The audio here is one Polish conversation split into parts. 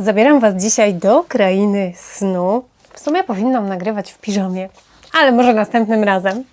Zabieram Was dzisiaj do krainy snu. W sumie powinnam nagrywać w piżamie, ale może następnym razem.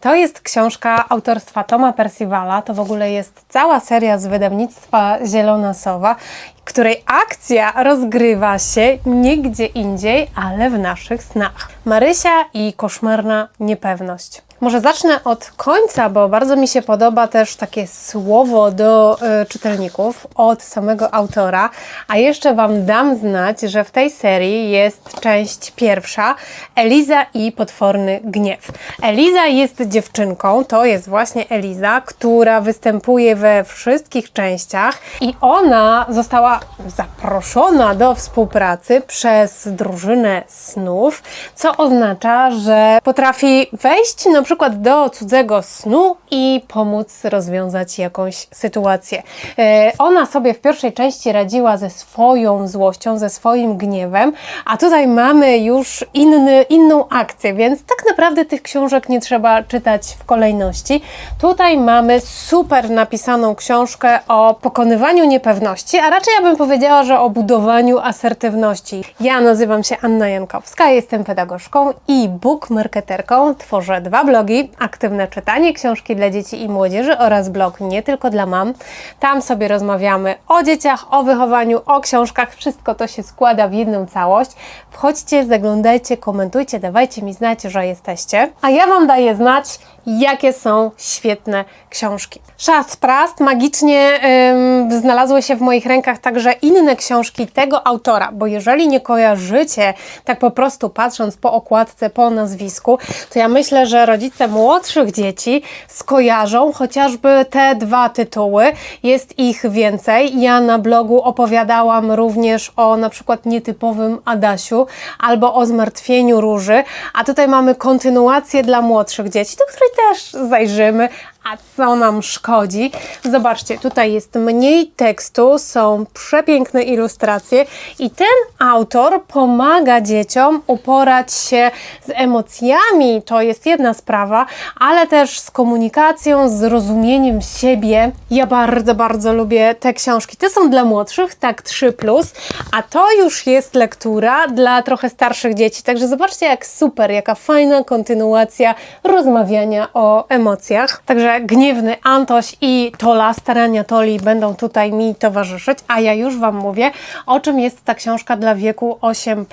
To jest książka autorstwa Toma Percivala. To w ogóle jest cała seria z wydawnictwa Zielona Sowa, której akcja rozgrywa się nie gdzie indziej, ale w naszych snach. Marysia i koszmarna niepewność. Może zacznę od końca, bo bardzo mi się podoba też takie słowo do y, czytelników od samego autora. A jeszcze Wam dam znać, że w tej serii jest część pierwsza Eliza i potworny gniew. Eliza jest dziewczynką, to jest właśnie Eliza, która występuje we wszystkich częściach i ona została zaproszona do współpracy przez drużynę snów, co oznacza, że potrafi wejść na przykład do cudzego snu i pomóc rozwiązać jakąś sytuację. E, Ona sobie w pierwszej części radziła ze swoją złością, ze swoim gniewem, a tutaj mamy już inny, inną akcję, więc tak naprawdę tych książek nie trzeba czytać w kolejności. Tutaj mamy super napisaną książkę o pokonywaniu niepewności, a raczej ja bym powiedziała, że o budowaniu asertywności. Ja nazywam się Anna Jankowska, jestem pedagogzką i bookmarketerką. Tworzę dwa blogi, aktywne czytanie, książki dla dzieci i młodzieży oraz blog nie tylko dla mam. Tam sobie rozmawiamy o dzieciach, o wychowaniu, o książkach. Wszystko to się składa w jedną całość. Wchodźcie, zaglądajcie, komentujcie, dawajcie mi znać, że jesteście. A ja Wam daję znać, jakie są świetne książki. Szat Prast magicznie ym, znalazły się w moich rękach także inne książki tego autora, bo jeżeli nie kojarzycie, tak po prostu patrząc po okładce, po nazwisku, to ja myślę, że rodzice młodszych dzieci skojarzą chociażby te dwa tytuły. Jest ich więcej. Ja na blogu opowiadałam również o na przykład nietypowym Adasiu albo o zmartwieniu róży, a tutaj mamy kontynuację dla młodszych dzieci, do której też zajrzymy. A co nam szkodzi? Zobaczcie, tutaj jest mniej tekstu, są przepiękne ilustracje i ten autor pomaga dzieciom uporać się z emocjami, to jest jedna sprawa, ale też z komunikacją, z rozumieniem siebie. Ja bardzo, bardzo lubię te książki. Te są dla młodszych, tak 3, a to już jest lektura dla trochę starszych dzieci. Także zobaczcie, jak super, jaka fajna kontynuacja rozmawiania o emocjach. Także gniewny Antoś i Tola, starania Toli będą tutaj mi towarzyszyć, a ja już Wam mówię, o czym jest ta książka dla wieku 8.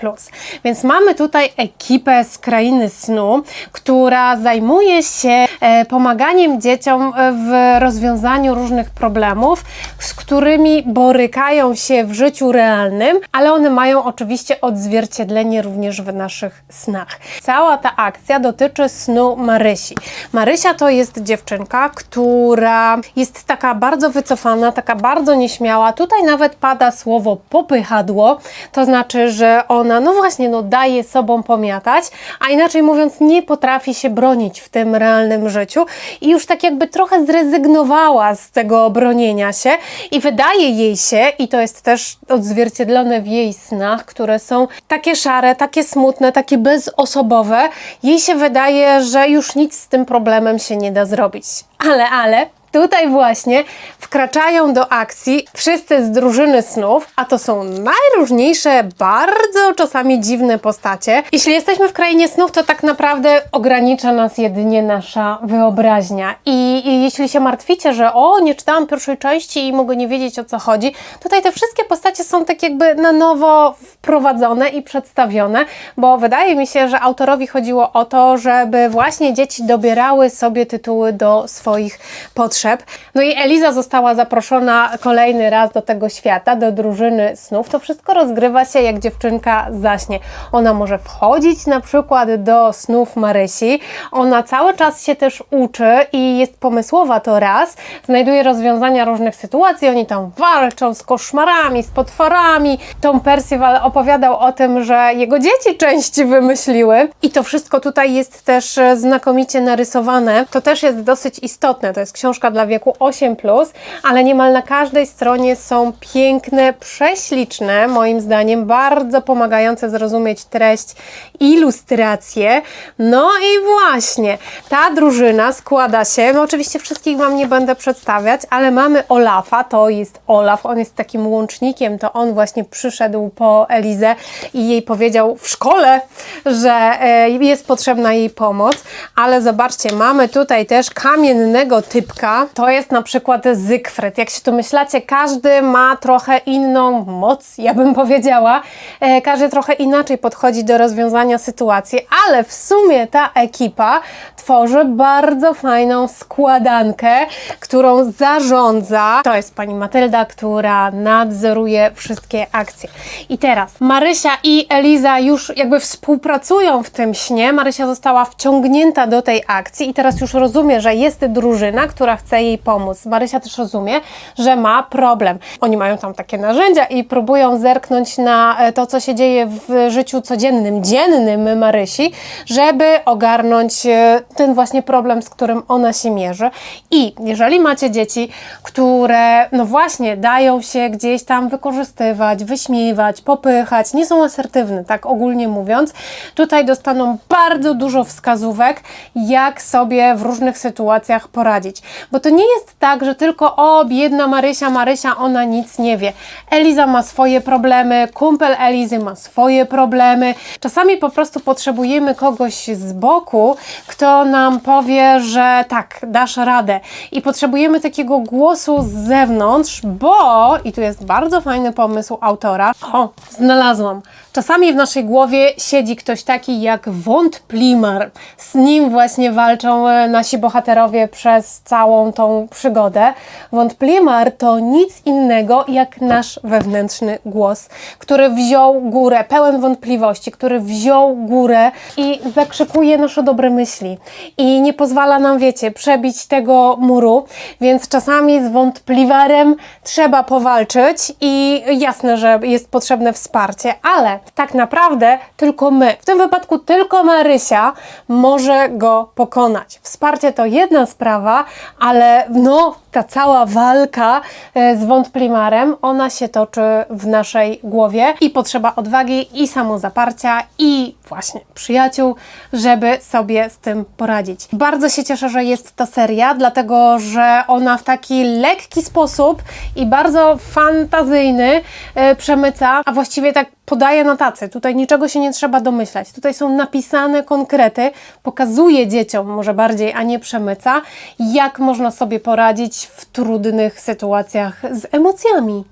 Więc mamy tutaj ekipę z krainy snu, która zajmuje się e, pomaganiem dzieciom w rozwiązaniu różnych problemów, z którymi borykają się w życiu realnym, ale one mają oczywiście odzwierciedlenie również w naszych snach. Cała ta akcja dotyczy snu Marysi. Marysia to jest dziewczynka, która jest taka bardzo wycofana, taka bardzo nieśmiała. Tutaj nawet pada słowo popychadło, to znaczy, że ona, no właśnie, no daje sobą pomiatać, a inaczej mówiąc, nie potrafi się bronić w tym realnym życiu i już tak jakby trochę zrezygnowała z tego bronienia się i wydaje jej się, i to jest też odzwierciedlone w jej snach, które są takie szare, takie smutne, takie bezosobowe, jej się wydaje, że już nic z tym problemem się nie da zrobić. Ale, ale, Tutaj właśnie wkraczają do akcji wszyscy z drużyny snów, a to są najróżniejsze, bardzo czasami dziwne postacie. Jeśli jesteśmy w krainie snów, to tak naprawdę ogranicza nas jedynie nasza wyobraźnia. I, i jeśli się martwicie, że o, nie czytałam pierwszej części i mogę nie wiedzieć o co chodzi, tutaj te wszystkie postacie są tak jakby na nowo wprowadzone i przedstawione, bo wydaje mi się, że autorowi chodziło o to, żeby właśnie dzieci dobierały sobie tytuły do swoich potrzeb. No i Eliza została zaproszona kolejny raz do tego świata, do drużyny snów. To wszystko rozgrywa się jak dziewczynka zaśnie. Ona może wchodzić na przykład do snów Marysi. Ona cały czas się też uczy i jest pomysłowa to raz. Znajduje rozwiązania różnych sytuacji. Oni tam walczą z koszmarami, z potworami. Tom Percival opowiadał o tym, że jego dzieci część wymyśliły. I to wszystko tutaj jest też znakomicie narysowane. To też jest dosyć istotne. To jest książka książka dla wieku 8+, ale niemal na każdej stronie są piękne, prześliczne, moim zdaniem, bardzo pomagające zrozumieć treść ilustracje. No i właśnie, ta drużyna składa się, no oczywiście wszystkich Wam nie będę przedstawiać, ale mamy Olafa, to jest Olaf, on jest takim łącznikiem, to on właśnie przyszedł po Elizę i jej powiedział w szkole, że e, jest potrzebna jej pomoc, ale zobaczcie, mamy tutaj też kamiennego typka, to jest na przykład Zygfryd. Jak się tu myślacie, każdy ma trochę inną moc, ja bym powiedziała, e, każdy trochę inaczej podchodzi do rozwiązania sytuacji, ale w sumie ta ekipa tworzy bardzo fajną składankę, którą zarządza. To jest pani Matylda, która nadzoruje wszystkie akcje. I teraz Marysia i Eliza już jakby współpracują w tym śnie. Marysia została wciągnięta do tej akcji i teraz już rozumie, że jest drużyna, która chce jej pomóc. Marysia też rozumie, że ma problem. Oni mają tam takie narzędzia i próbują zerknąć na e, to, co się dzieje w życiu codziennym, dziennym Marysi, żeby ogarnąć e, ten właśnie problem, z którym ona się mierzy. I jeżeli macie dzieci, które no właśnie dają się gdzieś tam wykorzystywać, wyśmiewać, popychać, nie są asertywne, tak ogólnie mówiąc, tutaj dostaną bardzo dużo wskazówek, jak sobie w różnych sytuacjach poradzić. Bo to nie jest tak, że tylko o, biedna Marysia, Marysia, ona nic nie wie. Eliza ma swoje problemy, kumpel Elizy ma swoje problemy. Czasami po prostu potrzebujemy kogoś z boku, kto nam powie, że tak, dasz radę. I potrzebujemy takiego głosu z zewnątrz, bo, i tu jest bardzo fajny pomysł autora, o, znalazłam. Czasami w naszej głowie siedzi ktoś taki jak wątplimar. Z nim właśnie walczą e, nasi bohaterowie przez całą tą przygodę. Wątplimar to nic innego jak nasz wewnętrzny głos, który wziął górę, pełen wątpliwości, który wziął górę i zakrzykuje nasze dobre myśli. I nie pozwala nam, wiecie, przebić tego muru, więc czasami z wątpliwarem trzeba powalczyć i jasne, że jest potrzebne wsparcie, ale tak naprawdę tylko my, w tym wypadku tylko Marysia może go pokonać. Wsparcie to jedna sprawa, ale no ta cała walka e, z wątplimarem, ona się toczy w naszej głowie i potrzeba odwagi i samozaparcia i właśnie przyjaciół, żeby sobie z tym poradzić. Bardzo się cieszę, że jest ta seria, dlatego że ona w taki lekki sposób i bardzo fantazyjny e, przemyca, a właściwie tak podaje na tacy. Tutaj niczego się nie trzeba domyślać. Tutaj są napisane konkrety, pokazuje dzieciom może bardziej, a nie przemyca, jak można sobie poradzić w trudnych sytuacjach z emocjami.